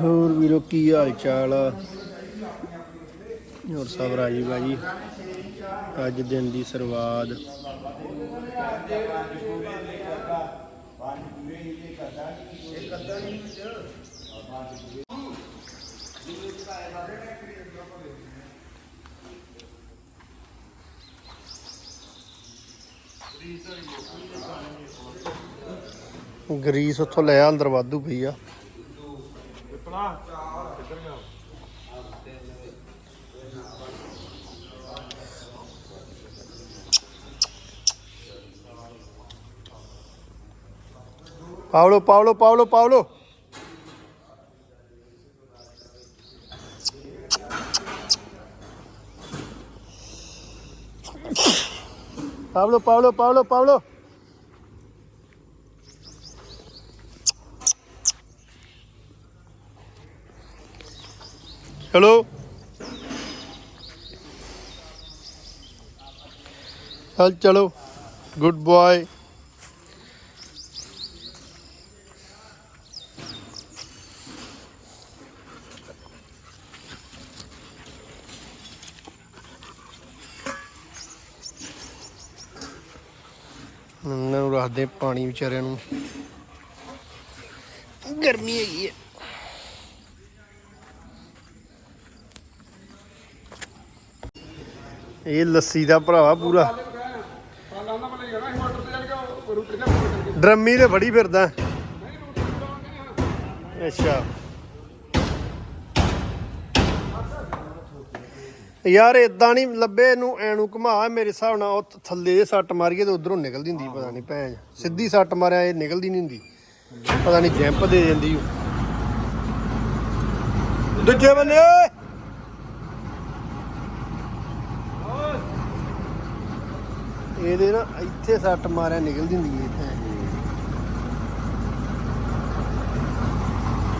ਹੋਰ ਵੀਰੋ ਕੀ ਹਾਲ ਚਾਲ ਆ? ਹੋਰ ਸਭ ਰਾਜੀ ਬਾਜੀ। ਅੱਜ ਦਿਨ ਦੀ ਸ਼ੁਰੂਆਤ। ਗਰੀਸ ਉੱਥੋਂ ਲਿਆ ਅੰਦਰ ਵਾਧੂ ਪਈ ਆ। పావులు పావులు పావులు పావులు. పావులు పావులు పావులు పావులు. ਹੈਲੋ ਚੱਲ ਚਲੋ ਗੁੱਡ ਬॉय ਇਹਨਾਂ ਨੂੰ ਰੱਖਦੇ ਪਾਣੀ ਵਿਚਾਰਿਆਂ ਨੂੰ। ਗਰਮੀ ਹੈਗੀ ਹੈ ਇਹ ਲੱਸੀ ਦਾ ਭਰਾਵਾ ਪੂਰਾ। ਡਰਮੀ ਤੇ ਫੜੀ ਫਿਰਦਾ। ਅੱਛਾ। ਯਾਰ ਇਦਾਂ ਨਹੀਂ ਲੱਭੇ ਇਹਨੂੰ ਐਨੂੰ ਘੁਮਾ, ਮੇਰੇ ਹਿਸਾਬ ਨਾਲ ਉਹ ਥੱਲੇ ਜੇ ਸੱਟ ਮਾਰੀਏ ਤੇ ਉਧਰੋਂ ਨਿਕਲਦੀ ਹੁੰਦੀ ਪਤਾ ਨਹੀਂ ਭੈਣ। ਸਿੱਧੀ ਸੱਟ ਮਾਰਿਆ, ਇਹ ਨਿਕਲਦੀ ਨਹੀਂ ਹੁੰਦੀ। ਪਤਾ ਨਹੀਂ ਜੈਂਪ ਦੇ ਜਾਂਦੀ ਦੂਜੇ ਬੰਨੇ ਇਹਦੇ ਨਾ ਇੱਥੇ ਸੱਟ ਮਾਰਿਆ ਨਿਕਲਦੀ ਹੁੰਦੀ ਹੈ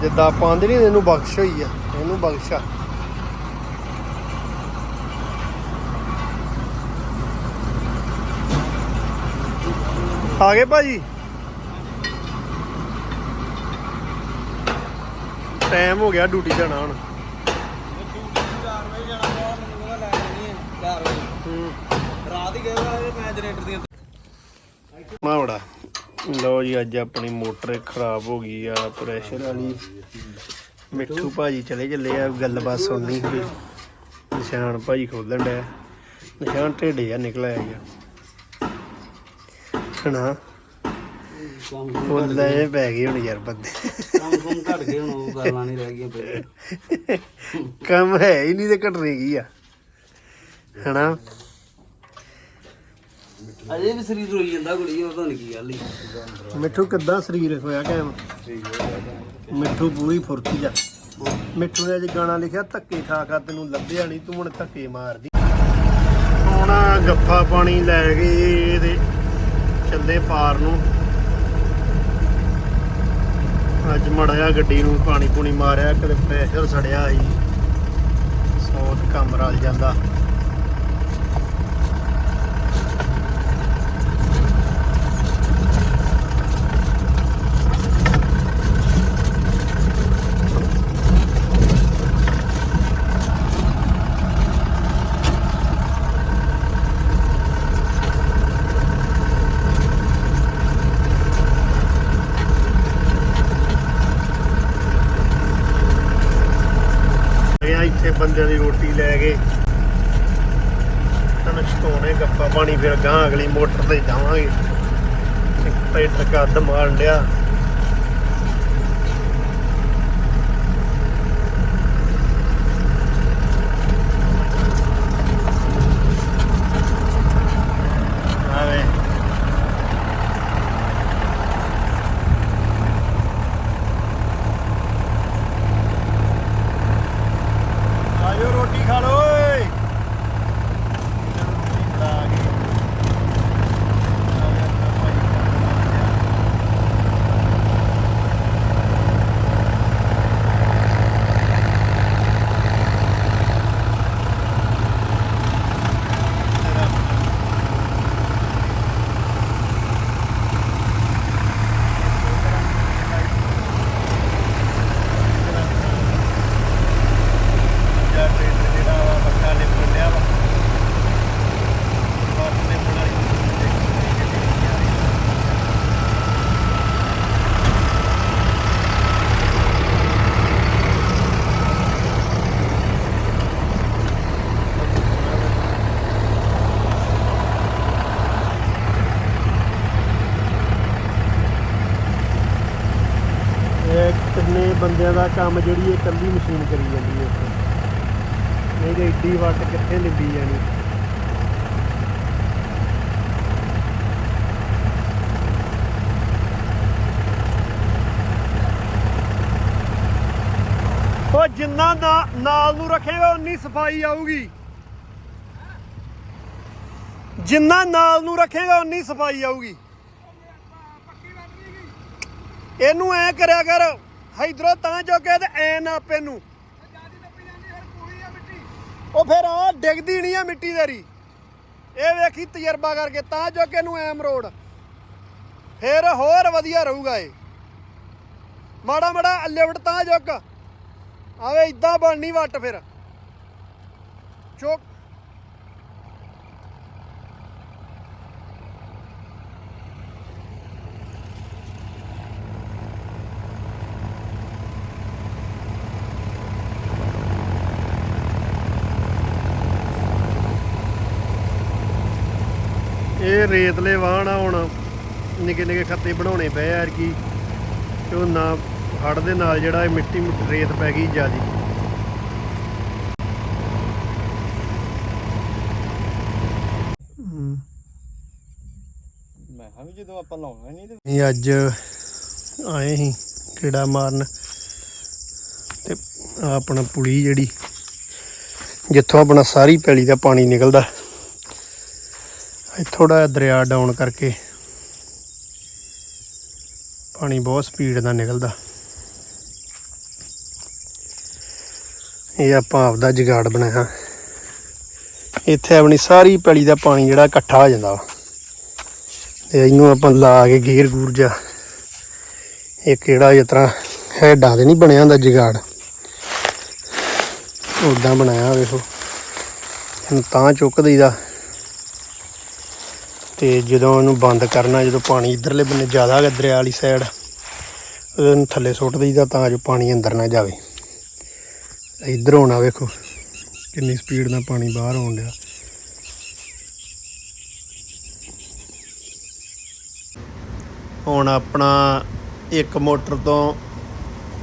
ਜਿੱਦਾਂ ਆਪਾਂ ਨਹੀਂ ਇਹਨੂੰ ਬਖਸ਼ ਹੋਈ ਆ, ਇਹਨੂੰ ਬਖਸ਼ਾ ਆ। ਗਏ ਭਾਜੀ। ਟਾਈਮ ਹੋ ਗਿਆ ਡਿਊਟੀ ਜਾਣਾ ਹੁਣ ਹੂੰ ਰਾਤ ਹੀ ਗਏ ਮੈਂ ਜਨਰੇਟਰ ਦੀਆਂ ਮਾ ਬੜਾ। ਲਓ ਜੀ ਅੱਜ ਆਪਣੀ ਮੋਟਰ ਖਰਾਬ ਹੋ ਗਈ ਆ ਪ੍ਰੈਸ਼ਰ ਵਾਲੀ। ਮਿੱਠੂ ਭਾਜੀ ਚਲੇ ਚੱਲੇ ਆ ਗੱਲਬਾਤ ਸੁਣਨੀ ਕੋਈ ਨਿਸ਼ਾਨ ਭਾਜੀ ਖੋਲਣ ਡਿਆ। ਨਿਸ਼ਾਨ ਢੇਡੇ ਆ ਨਿਕਲਿਆ ਗਿਆ ਹਣਾ ਉਹ ਲੈ ਪੈ ਗਏ ਹੁਣ ਯਾਰ ਬੰਦੇ। ਕੰਮ ਕੰਮ ਘਟ ਗਏ ਹੁਣ ਉਹ ਗੱਲਾਂ ਨਹੀਂ ਰਹਿ ਗਈਆਂ ਪਹਿਲੇ ਕੰਮ ਹੈ ਹੀ ਨਹੀਂ ਤੇ ਘਟਨੇ ਕੀ ਆ? ਹਨਾ? ਅਜੇ ਵੀ ਸਰੀਰ ਰੋਈ ਜਾਂਦਾ ਕੁੜੀ, ਉਹ ਤਾਂ ਨਹੀਂ ਕੀ ਗੱਲ ਹੀ। ਮਿੱਠੂ, ਕਿੱਦਾਂ ਸਰੀਰ ਹੋਇਆ ਕਾਇਮ? ਮਿੱਠੂ ਪੂਰੀ ਫੁਰਤੀ ਆ। ਮਿੱਠੂ ਨੇ ਅੱਜ ਗਾਣਾ ਲਿਖਿਆ, ਧੱਕੇ ਖਾ ਖਾ ਤੈਨੂੰ ਲੱਭਿਆ ਨਹੀਂ ਤੂੰ ਹੁਣ ਧੱਕੇ ਮਾਰਦੀ। ਹੁਣ ਗੱਫਾ ਪਾਣੀ ਲੈ ਗਏ ਤੇ ਚੱਲੇ ਪਾਰ ਨੂੰ। ਅੱਜ ਮੜਿਆ ਗੱਡੀ ਨੂੰ ਪਾਣੀ ਪੂਣੀ ਮਾਰਿਆ, ਕਦੇ ਪ੍ਰੈਸ਼ਰ ਸੜਿਆ ਸੀ। ਸੌਤ ਕੰਮ ਰਲ ਜਾਂਦਾ ਆ ਇੱਥੇ ਬੰਦਿਆਂ ਦੀ ਰੋਟੀ ਲੈ ਕੇ। ਤਨ ਛਟੋਣੇ ਗੱਪਾ ਪਾਣੀ, ਫਿਰ ਗਾਂ ਅਗਲੀ ਮੋਟਰ ਤੇ ਜਾਵਾਂਗੇ। ਇੱਕ ਟਰੈਕਟਰ ਕੱਦ ਮਾਰਨ ਡਿਆ ਆਵੇ ਆਜੋ ਰੋਟੀ ਖਾ ਲੋ ਓਏ ਇਹਨਾਂ ਨੂੰ ਰੋਟੀ ਫੜਾ ਕੇ ਆ ਗਿਆ ਆਪਣਾ ਭਾਈ ਕੰਮ ਇਹ ਤਿੰਨੇ ਬੰਦਿਆਂ ਦਾ ਕੰਮ ਜਿਹੜੀ ਇਹ ਇਕੱਲੀ ਮਸ਼ੀਨ ਕਰੀ ਜਾਂਦੀ ਹੈ ਇੱਥੇ। ਨਹੀਂ ਤੇ ਏਡੀ ਵੱਟ ਕਿੱਥੇ ਲਿੰਦੀ ਜਾਣੀ? ਉਹ ਜਿੰਨਾ ਨਾ- ਨਾਲ ਨੂੰ ਰੱਖੇਗਾ, ਉਨੀ ਸਫ਼ਾਈ ਆਊਗੀ। ਜਿੰਨਾ ਨਾਲ ਨੂੰ ਰੱਖੇਗਾ, ਉਨੀ ਸਫ਼ਾਈ ਆਊਗੀ। ਇਹਨੂੰ ਐ ਕਰਿਆ ਕਰ ਇਧਰੋਂ ਤਾਂ ਚੁੱਕੇ ਤੇ ਐ ਨਾਪ ਇਹਨੂੰ ਉਹ ਫਿਰ ਆ ਡਿੱਗਦੀ ਨਹੀਂ ਆ ਮਿੱਟੀ ਤੇਰੀ। ਇਹ ਵੇਖੀ ਤਜਰਬਾ ਕਰਕੇ, ਤਾਂ ਚੁੱਕ ਇਹਨੂੰ ਐਮ ਰੋਡ ਫਿਰ ਹੋਰ ਵਧੀਆ ਰਹੂਗਾ ਇਹ। ਮਾੜਾ ਮਾੜਾ ਲਿਫਟ ਤਾਂ ਚੁੱਕ ਆਵੇ ਇਦਾਂ ਬਣਨੀ ਵੱਟ ਫਿਰ। ਚੁੱਕ ਇਹ ਰੇਤਲੇ ਵਾਹਣ ਆ ਹੁਣ। ਨਿੱਕੇ ਨਿੱਕੇ ਖੱਤੇ ਬਣਾਉਣੇ ਪਏ ਯਾਰ ਕੀ ਝੋਨਾ ਹੜ ਦੇ ਨਾਲ ਜਿਹੜਾ ਇਹ ਮਿੱਟੀ ਮੁੱਟੀ ਰੇਤ ਪੈ ਗਈ ਜਿਆਦੀ। ਮੈਂ ਵੀ ਜਦੋਂ ਆਪਾਂ ਲਾਉਣਾ ਨਹੀਂ ਤੇ ਅੱਜ ਆਏ ਸੀ ਕੀੜਾ ਮਾਰਨ। ਤੇ ਆਪਣਾ ਪੁਲੀ ਜਿਹੜੀ ਜਿੱਥੋਂ ਆਪਣਾ ਸਾਰੀ ਪੈਲੀ ਦਾ ਪਾਣੀ ਨਿਕਲਦਾ। ਇਹ ਥੋੜਾ ਦਰਿਆ ਡਾਊਨ ਕਰਕੇ ਪਾਣੀ ਬਹੁਤ ਸਪੀਡ ਨਾਲ ਨਿਕਲਦਾ। ਇਹ ਆਪਾਂ ਆਪਦਾ ਜਗਾੜ ਬਣਾਇਆ। ਇੱਥੇ ਆਪਣੀ ਸਾਰੀ ਪੈਲੀ ਦਾ ਪਾਣੀ ਜਿਹੜਾ ਇਕੱਠਾ ਹੋ ਜਾਂਦਾ ਵਾ। ਤੇ ਇਹਨੂੰ ਆਪਾਂ ਲਾ ਕੇ ਗੇਰ ਗੂਰ ਜਾ ਇੱਕ ਜਿਹੜਾ ਜਿਸ ਤਰ੍ਹਾਂ ਹੈਡਾਂ ਦੇ ਨਹੀਂ ਬਣਿਆ ਹੁੰਦਾ ਜਗਾੜ। ਉਦਾਂ ਬਣਾਇਆ ਵੇਖੋ। ਇਹਨੂੰ ਤਾਂ ਚੁੱਕ ਦਈਦਾ। ਤੇ ਜਦੋਂ ਉਹਨੂੰ ਬੰਦ ਕਰਨਾ, ਜਦੋਂ ਪਾਣੀ ਇਧਰਲੇ ਬੰਨੇ ਜ਼ਿਆਦਾ ਹੈਗਾ ਦਰਿਆ ਵਾਲੀ ਸਾਈਡ ਉਹਨੂੰ ਥੱਲੇ ਸੁੱਟ ਦਈਦਾ ਤਾਂ ਜੋ ਪਾਣੀ ਅੰਦਰ ਨਾ ਜਾਵੇ। ਇਧਰ ਹੋਣਾ ਵੇਖੋ, ਕਿੰਨੀ ਸਪੀਡ ਨਾਲ ਪਾਣੀ ਬਾਹਰ ਆਉਣ ਡਿਆ। ਹੁਣ ਆਪਣਾ ਇੱਕ ਮੋਟਰ ਤੋਂ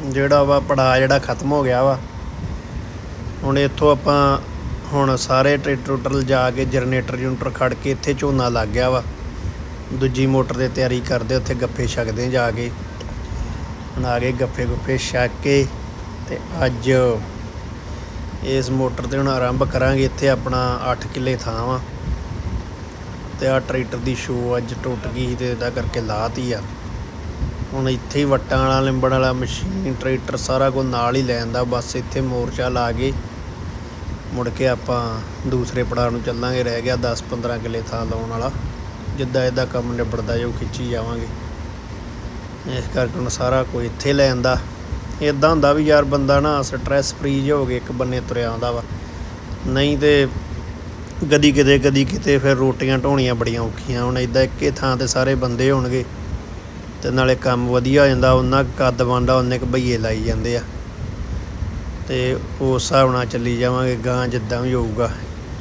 ਜਿਹੜਾ ਵਾ ਪੜਾ ਜਿਹੜਾ ਖਤਮ ਹੋ ਗਿਆ ਵਾ, ਹੁਣ ਇੱਥੋਂ ਆਪਾਂ ਹੁਣ ਸਾਰੇ ਟਰੈਕਟਰ ਟਰੂਟਰ ਜਾ ਕੇ ਜਨਰੇਟਰ ਜੂਨਟਰ ਖੜ ਕੇ ਇੱਥੇ ਝੋਨਾ ਲੱਗ ਗਿਆ ਵਾ। ਦੂਜੀ ਮੋਟਰ ਦੇ ਤਿਆਰੀ ਕਰਦੇ, ਉੱਥੇ ਗੱਫੇ ਛਕਦੇ ਜਾ ਕੇ। ਹੁਣ ਆ ਗਏ ਗੱਫੇ ਗੁੱਫੇ ਛਕ ਕੇ ਤੇ ਅੱਜ ਇਸ ਮੋਟਰ ਤੇ ਹੁਣ ਆਰੰਭ ਕਰਾਂਗੇ। ਇੱਥੇ ਆਪਣਾ 8 ਕਿੱਲੇ ਥਾਂ ਵਾ ਤੇ ਆ ਟਰੈਕਟਰ ਦੀ ਸ਼ੋ ਅੱਜ ਟੁੱਟ ਗਈ ਸੀ ਤੇ ਇਹਦਾ ਕਰਕੇ ਲਾਤੀ ਆ। ਹੁਣ ਇੱਥੇ ਹੀ ਵੱਟਾਂ ਵਾਲਾ, ਲਿੰਬਣ ਵਾਲਾ ਮਸ਼ੀਨ, ਟਰੈਕਟਰ ਸਾਰਾ ਕੁਝ ਨਾਲ ਹੀ ਲੈ ਜਾਂਦਾ ਬਸ ਇੱਥੇ ਮੋਰਚਾ ਲਾ ਕੇ ਮੁੜ ਕੇ ਆਪਾਂ ਦੂਸਰੇ ਪੜਾਅ ਨੂੰ ਚੱਲਾਂਗੇ, ਰਹਿ ਗਿਆ 10-15 ਕਿੱਲੇ ਥਾਂ ਲਾਉਣ ਵਾਲਾ। ਜਿੱਦਾਂ ਇਹਦਾ ਕੰਮ ਨਿਬੜਦਾ ਜਾਊ, ਖਿੱਚੀ ਜਾਵਾਂਗੇ। ਇਸ ਕਰਕੇ ਹੁਣ ਸਾਰਾ ਕੁਝ ਇੱਥੇ ਲੈ ਆਂਦਾ। ਇਦਾਂ ਹੁੰਦਾ ਵੀ ਯਾਰ ਬੰਦਾ ਨਾ ਸਟ੍ਰੈਸ ਫ੍ਰੀ ਹੋ ਕੇ ਇੱਕ ਬੰਨੇ ਤੁਰਿਆ ਆਉਂਦਾ ਵਾ। ਨਹੀਂ ਤੇ ਕਦੀ ਕਿਤੇ ਕਦੀ ਕਿਤੇ ਫਿਰ ਰੋਟੀਆਂ ਢੋਣੀਆਂ ਬੜੀਆਂ ਔਖੀਆਂ। ਹੁਣ ਇਦਾਂ ਇੱਕੇ ਥਾਂ ਤੇ ਸਾਰੇ ਬੰਦੇ ਹੋਣਗੇ ਤੇ ਨਾਲੇ ਕੰਮ ਵਧੀਆ ਹੋ ਜਾਂਦਾ, ਉਹਨਾਂ ਕੁ ਕੱਦ ਬਣਦਾ ਉਹਨੇ ਕ ਬਈਏ ਲਾਈ ਜਾਂਦੇ ਆ। ਤੇ ਉਸ ਹਿਸਾਬ ਨਾਲ ਚੱਲੀ ਜਾਵਾਂਗੇ, ਗਾਂ ਜਿੱਦਾਂ ਵੀ ਹੋਊਗਾ,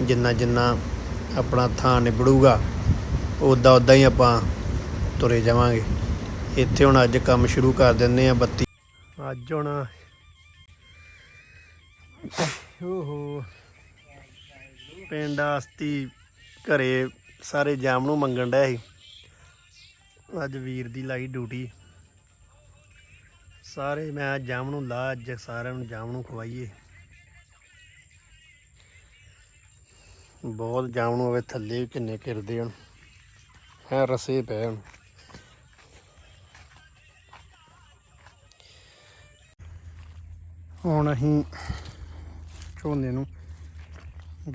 ਜਿੰਨਾ ਜਿੰਨਾ ਆਪਣਾ ਥਾਂ ਨਿਬੜੂਗਾ ਉਦਾਂ ਉਦਾਂ ਹੀ ਆਪਾਂ ਤੁਰੇ ਜਾਵਾਂਗੇ। ਇੱਥੇ ਹੁਣ ਅੱਜ ਕੰਮ ਸ਼ੁਰੂ ਕਰ ਦਿੰਦੇ ਆ ਬੱਤੀ। ਅੱਜ ਹੁਣ ਓਹੋ, ਪਿੰਡ ਆਸਤੀ ਘਰੇ ਸਾਰੇ ਜਾਮ ਨੂੰ ਮੰਗਣ ਡਿਆ ਸੀ। ਅੱਜ ਵੀਰ ਦੀ ਲਾਈ ਡਿਊਟੀ। ਸਾਰੇ ਮੈਂ ਜਾਮ ਨੂੰ ਲਾ, ਅੱਜ ਸਾਰਿਆਂ ਨੂੰ ਜਾਮ ਨੂੰ ਖਵਾਈਏ। ਬਹੁਤ ਜਾਮ ਨੂੰ ਹੋਵੇ, ਥੱਲੇ ਵੀ ਕਿੰਨੇ ਕਿਰਦੇ ਹਨ ਹੈ ਰਸੇ ਪਏ ਹਨ ਹੁਣ ਅਸੀਂ ਝੋਨੇ ਨੂੰ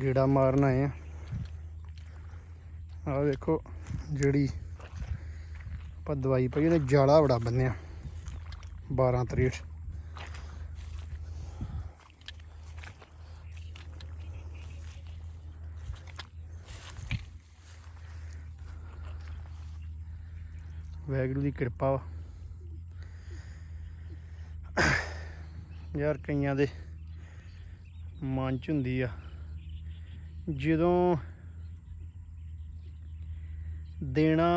ਗੇੜਾ ਮਾਰਨ ਆਏ ਆ। ਆਹ ਵੇਖੋ ਜਿਹੜੀ ਆਪਾਂ ਦਵਾਈ ਪਾਈ ਉਹਨੇ ਜਾਲਾ ਬੜਾ ਬੰਨਿਆ। 12 ਤਰੀਕ। ਵੈਗਰੂ ਦੀ ਕਿਰਪਾ ਵਾ। ਯਾਰ ਕਈਆਂ ਦੇ ਮਨ ਚ ਹੁੰਦੀ ਆ। ਜਦੋਂ ਦੇਣਾ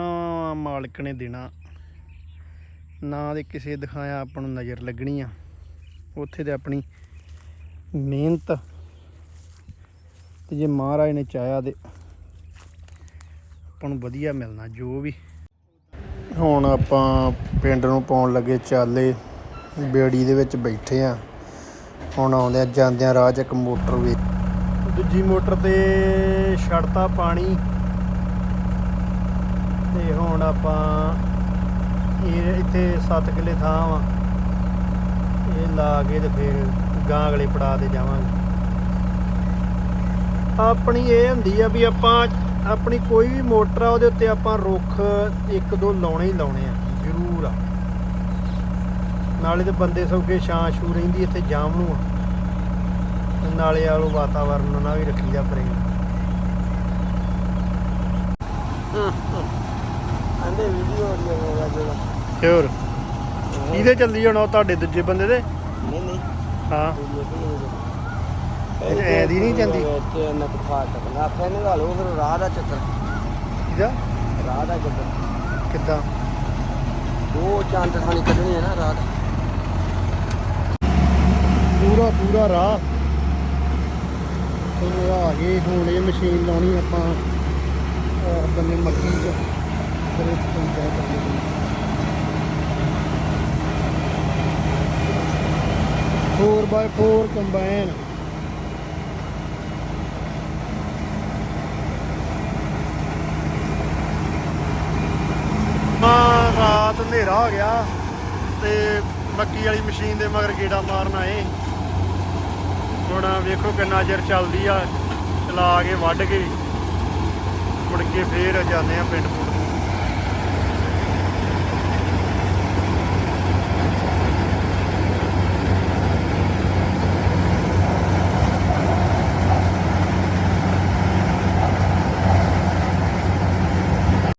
ਮਾਲਕ ਨੇ ਦੇਣਾ ਨਾ ਦੇ ਕਿਸੇ ਦਿਖਾਇਆ ਆਪਾਂ ਨੂੰ ਨਜ਼ਰ ਲੱਗਣੀ ਆ। ਉੱਥੇ ਤੇ ਆਪਣੀ ਮਿਹਨਤ ਤੇ ਜੇ ਮਹਾਰਾਜ ਨੇ ਚਾਹਿਆ ਤੇ ਆਪਾਂ ਨੂੰ ਵਧੀਆ ਮਿਲਣਾ, ਜੋ ਵੀ। ਹੁਣ ਆਪਾਂ ਪਿੰਡ ਨੂੰ ਪਾਉਣ ਲੱਗੇ ਚਾਲੇ, ਬੇੜੀ ਦੇ ਵਿੱਚ ਬੈਠੇ ਆ। ਹੁਣ ਆਉਂਦੇ ਆ, ਜਾਂਦਿਆਂ ਰਾਹ 'ਚ ਇੱਕ ਮੋਟਰ ਵੇ ਦੂਜੀ ਮੋਟਰ ਤੇ ਛੜਤਾ ਪਾਣੀ। ਤੇ ਹੁਣ ਆਪਾਂ ਇਹ ਇੱਥੇ 7 ਕਿੱਲੇ ਥਾਂ ਵਾ। ਇਹ ਲਾ ਕੇ ਤੇ ਫਿਰ ਗਾਂ ਅਗਲੇ ਪੜਾ ਤੇ ਜਾਵਾਂਗੇ। ਆਪਣੀ ਇਹ ਹੁੰਦੀ ਆ ਵੀ ਆਪਾਂ ਆਪਣੀ ਕੋਈ ਵੀ ਮੋਟਰ ਆ ਉਹਦੇ ਉੱਤੇ ਆਪਾਂ ਰੁੱਖ ਇੱਕ ਦੋ ਲਾਉਣੇ ਹੀ ਲਾਉਣੇ ਆ, ਜ਼ਰੂਰ ਆ। ਨਾਲੇ ਤੇ ਬੰਦੇ ਸੌਗੇ ਛਾਂ ਛੂ ਰਹਿੰਦੀ ਇੱਥੇ ਜਾਮ ਨੂੰ ਆ। ਨਾਲੇ ਆਲੋ ਵਾਤਾਵਰਨ ਨਾਲ ਵੀ ਰੱਖੀਦਾ ਪ੍ਰੇਮ। ਆਂਦੇ ਵੀਡੀਓ ਆਡੀਓ ਹੋਗਾ ਹੋਰ। ਇਹਦੇ ਚੱਲੀ ਜਾਣਾ ਤੁਹਾਡੇ ਦੂਜੇ ਬੰਦੇ ਦੇ? ਨਹੀਂ ਨਹੀਂ। ਹਾਂ। ਇਹ ਐਂ ਦੀ ਨਹੀਂ ਜਾਂਦੀ? ਤੇ ਨਾ ਕੁਫਾ ਕਰਨਾ ਆਪੇ ਨੇ ਵਾਲੋ ਫਿਰ ਰਾਹ ਦਾ ਚੱਕਰ। ਇਹਦਾ ਰਾਹ ਦਾ ਚੱਕਰ। ਕਿੱਦਾਂ? ਉਹ ਚੰਦ ਖਾਣੀ ਕੱਢਣੀ ਹੈ ਨਾ ਰਾਹ ਦਾ। ਪੂਰਾ ਪੂਰਾ ਰਾਹ। ਤੇ ਆ ਗਏ ਹੁਣ ਇਹ ਮਸ਼ੀਨ ਲਾਉਣੀ ਆਪਾਂ। ਬੰਨੇ ਮੱਕੀ ਚ। ਫਿਰ ਇਹ ਪੰਚਾਇਤ 4x4 ਕੰਬਾਈਨ ਰਾਤ ਹਨੇਰਾ ਹੋ ਗਿਆ ਤੇ ਮੱਕੀ ਵਾਲੀ ਮਸ਼ੀਨ ਦੇ ਮਗਰ ਗੇੜਾ ਮਾਰਨ ਆਏ। ਹੁਣ ਵੇਖੋ ਕਿੰਨਾ ਚਿਰ ਚੱਲਦੀ ਆ, ਚਲਾ ਕੇ ਵੱਢ ਕੇ ਮੁੜ ਕੇ ਫੇਰ ਜਾਂਦੇ ਆ ਪਿੰਡ